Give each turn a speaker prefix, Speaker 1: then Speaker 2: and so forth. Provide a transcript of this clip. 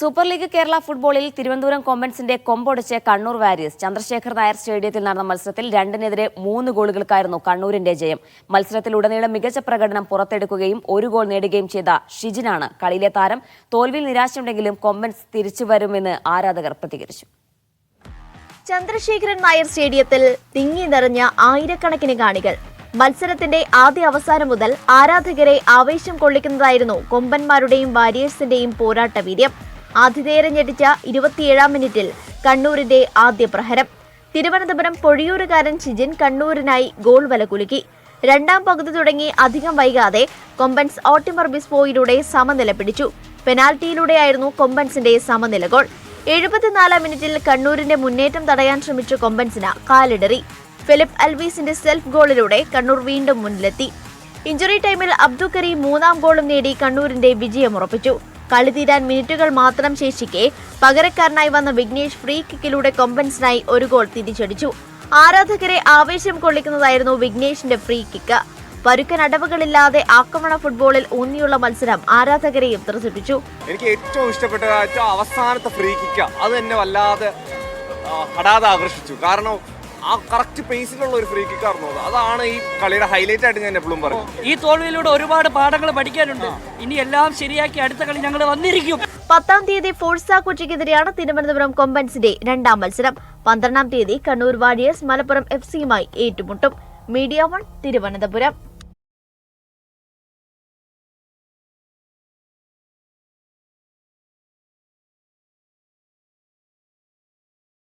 Speaker 1: Super league Kerala ഫുട്ബോളിൽ തിരുവനന്തപുരം കൊമ്പൻസിന്റെ കൊമ്പൊടിച്ച് കണ്ണൂർ വാരിയസ് ചന്ദ്രശേഖർ നായർ സ്റ്റേഡിയത്തിൽ നടന്ന മത്സരത്തിൽ രണ്ടിനെതിരെ മൂന്ന് ഗോളുകൾക്കായിരുന്നു കണ്ണൂരിന്റെ ജയം. മത്സരത്തിലുടനീളം മികച്ച പ്രകടനം പുറത്തെടുക്കുകയും ഒരു ഗോൾ നേടുകയും ചെയ്ത ഷിജിനാണ് കളിയിലെ താരം. തോൽവിയിൽ നിരാശയുണ്ടെങ്കിലും കൊമ്പൻസ് തിരിച്ചുവരുമെന്ന് ആരാധകർ പ്രതികരിച്ചു.
Speaker 2: ചന്ദ്രശേഖരൻ നായർ സ്റ്റേഡിയത്തിൽ തിങ്ങി നിറഞ്ഞ ആയിരക്കണക്കിന് കാണികൾ. മത്സരത്തിന്റെ ആദ്യ അവസാനം മുതൽ ആരാധകരെ ആവേശം കൊള്ളിക്കുന്നതായിരുന്നു കൊമ്പന്മാരുടെയും വാരിയേഴ്സിന്റെയും പോരാട്ട വീര്യം. ആതിഥേയരെ ഞെട്ടിച്ച ഇരുപത്തിയേഴാം മിനിറ്റിൽ കണ്ണൂരിന്റെ ആദ്യ പ്രഹരം. തിരുവനന്തപുരം പൊഴിയൂരുകാരൻ ഷിജിൻ കണ്ണൂരിനായി ഗോൾ വല കുലുക്കി. രണ്ടാം പകുതി തുടങ്ങി അധികം വൈകാതെ കൊമ്പൻസ് ഓട്ടിമർ ബിസ്ഫോയിലൂടെ സമനില പിടിച്ചു. പെനാൽറ്റിയിലൂടെയായിരുന്നു കൊമ്പൻസിന്റെ സമനില ഗോൾ. എഴുപത്തിനാലാം മിനിറ്റിൽ കണ്ണൂരിന്റെ മുന്നേറ്റം തടയാൻ ശ്രമിച്ച കൊമ്പൻസിന് കാലിടറി. ഫിലിപ്പ് അൽവീസിന്റെ സെൽഫ് ഗോളിലൂടെ കണ്ണൂർ വീണ്ടും മുന്നിലെത്തി. ഇഞ്ചുറി ടൈമിൽ അബ്ദുൽ കരീം മൂന്നാം ഗോളും നേടി കണ്ണൂരിന്റെ വിജയമുറപ്പിച്ചു കളി തീരാൻ മിനിറ്റുകൾ മാത്രം ശേഷിക്കെ പകരക്കാരനായി വന്ന വിഘ്നേഷ് ഫ്രീ കിക്കിലൂടെ കൊമ്പൻസിനായി ഒരു ഗോൾ തിരിച്ചടിച്ചു. ആരാധകരെ ആവേശം കൊള്ളിക്കുന്നതായിരുന്നു വിഘ്നേഷിന്റെ ഫ്രീ കിക്ക് പരുക്കൻ അടവുകളില്ലാതെ ആക്രമണ ഫുട്ബോളിൽ ഊന്നിയുള്ള മത്സരം ആരാധകരെയും ത്രസിപ്പിച്ചു.
Speaker 3: എനിക്ക് ഏറ്റവും ഇഷ്ടപ്പെട്ട അവസാനത്തെ ഫ്രീ കിക്ക അത് എന്നെ വല്ലാതെ ഹഠാതെ ആകർഷിച്ചു. കാരണം ആ കറക്റ്റ് പേസിലുള്ള ഒരു ഫ്രീ കിക്ക് ആയിരുന്നു അതാണ് ഈ കളിയുടെ ഹൈലൈറ്റ് ആയിട്ട് ഞാൻ എപ്പോഴും പറയും.
Speaker 4: ഈ തോൽവിയിലൂടെ ഒരുപാട് പാഠങ്ങൾ പഠിക്കാനുണ്ട്. ഇനി എല്ലാം ശരിയാക്കി അടുത്ത കളി ഞങ്ങൾ വന്നിരിക്കും.
Speaker 2: പത്താം തീയതി ഫോഴ്സ കൊച്ചിക്കെതിരെയാണ് തിരുവനന്തപുരം കൊമ്പൻസിന്റെ രണ്ടാം മത്സരം. പന്ത്രണ്ടാം തീയതി കണ്ണൂർ വാരിയേഴ്സ് മലപ്പുറം എഫ് സിയുമായി ഏറ്റുമുട്ടും. Media one Thiruvananthapuram.